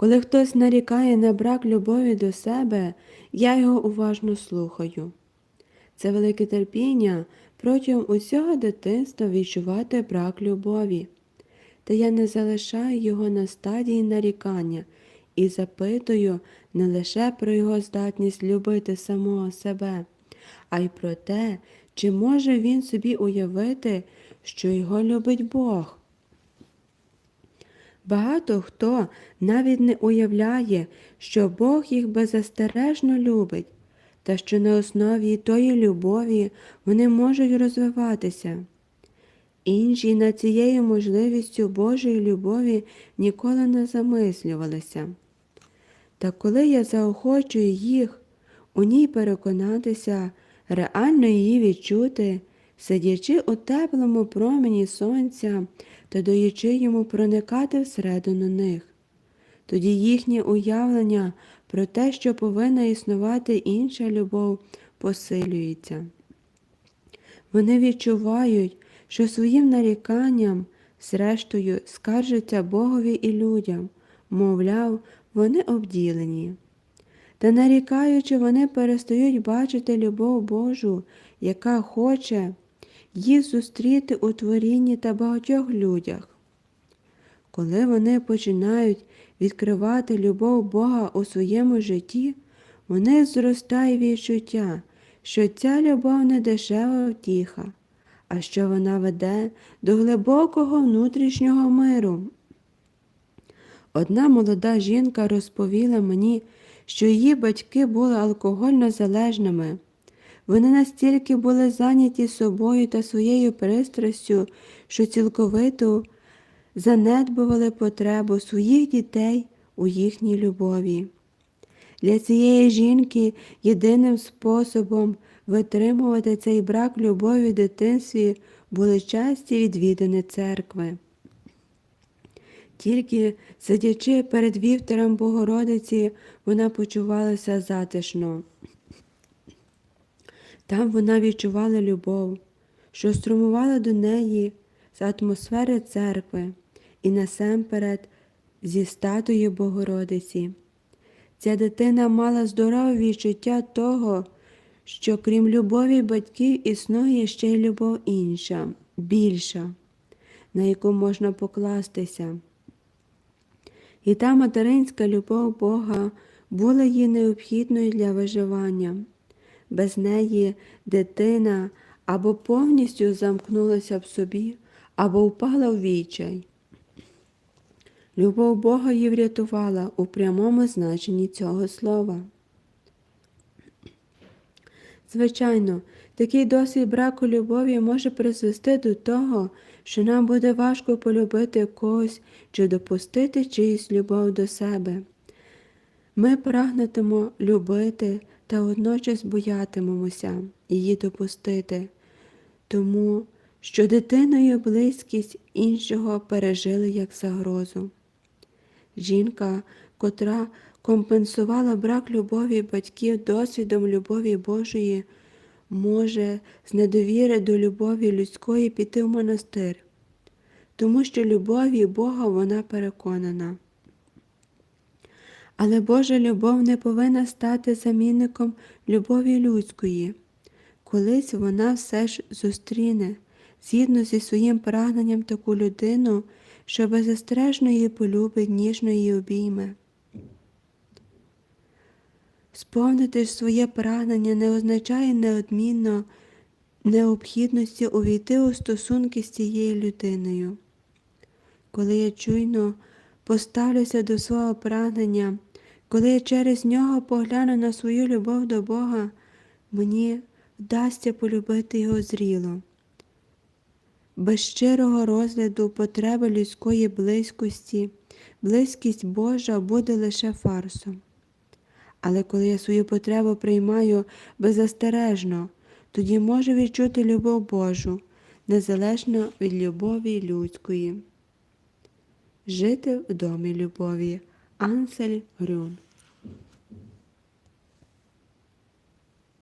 Коли хтось нарікає на брак любові до себе, я його уважно слухаю. Це велике терпіння протягом усього дитинства відчувати брак любові. Та я не залишаю його на стадії нарікання і запитую не лише про його здатність любити самого себе, а й про те, чи може він собі уявити, що його любить Бог. Багато хто навіть не уявляє, що Бог їх беззастережно любить, та що на основі тої любові вони можуть розвиватися. Інші над цією можливістю Божої любові ніколи не замислювалися. Та коли я заохочую їх у ній переконатися, реально її відчути, сидячи у теплому промені сонця та даючи йому проникати всередину них, тоді їхнє уявлення про те, що повинна існувати інша любов, посилюється. Вони відчувають, що своїм наріканням, зрештою, скаржаться Богові і людям, мовляв, вони обділені. Та нарікаючи, вони перестають бачити любов Божу, яка хоче їх зустріти у творінні та багатьох людях. Коли вони починають відкривати любов Бога у своєму житті, у них зростає відчуття, що ця любов не дешева втіха, а що вона веде до глибокого внутрішнього миру. Одна молода жінка розповіла мені, що її батьки були алкогольно залежними. Вони настільки були зайняті собою та своєю пристрастю, що цілковито занедбували потребу своїх дітей у їхній любові. Для цієї жінки єдиним способом витримувати цей брак любові в дитинстві були часті відвідини церкви. Тільки сидячи перед вівтором Богородиці, вона почувалася затишно. Там вона відчувала любов, що струмувала до неї з атмосфери церкви і насамперед зі статуї Богородиці. Ця дитина мала здорове відчуття того, що крім любові батьків існує ще й любов інша, більша, на яку можна покластися. І та материнська любов Бога була їй необхідною для виживання. Без неї дитина або повністю замкнулася в собі, або впала в відчай. Любов Бога її врятувала у прямому значенні цього слова. Звичайно, такий досвід браку любові може призвести до того, що нам буде важко полюбити когось чи допустити чиюсь любов до себе. Ми прагнетимо любити та водночас боятимемося її допустити, тому що дитиною близькість іншого пережили як загрозу. Жінка, котра компенсувала брак любові батьків досвідом любові Божої, може з недовіри до любові людської піти в монастир, тому що любові Бога вона переконана. Але Божа любов не повинна стати замінником любові людської. Колись вона все ж зустріне, згідно зі своїм прагненням таку людину, що беззастережно її полюбить, ніжно її обійме. Сповнити ж своє прагнення не означає неодмінно необхідності увійти у стосунки з цією людиною. Коли я чуйно поставлюся до свого прагнення, коли я через нього погляну на свою любов до Бога, мені вдасться полюбити його зріло. Без щирого розгляду потреби людської близькості, близькість Божа буде лише фарсом. Але коли я свою потребу приймаю беззастережно, тоді можу відчути любов Божу, незалежно від любові людської. Жити в домі любові. Ansel Brun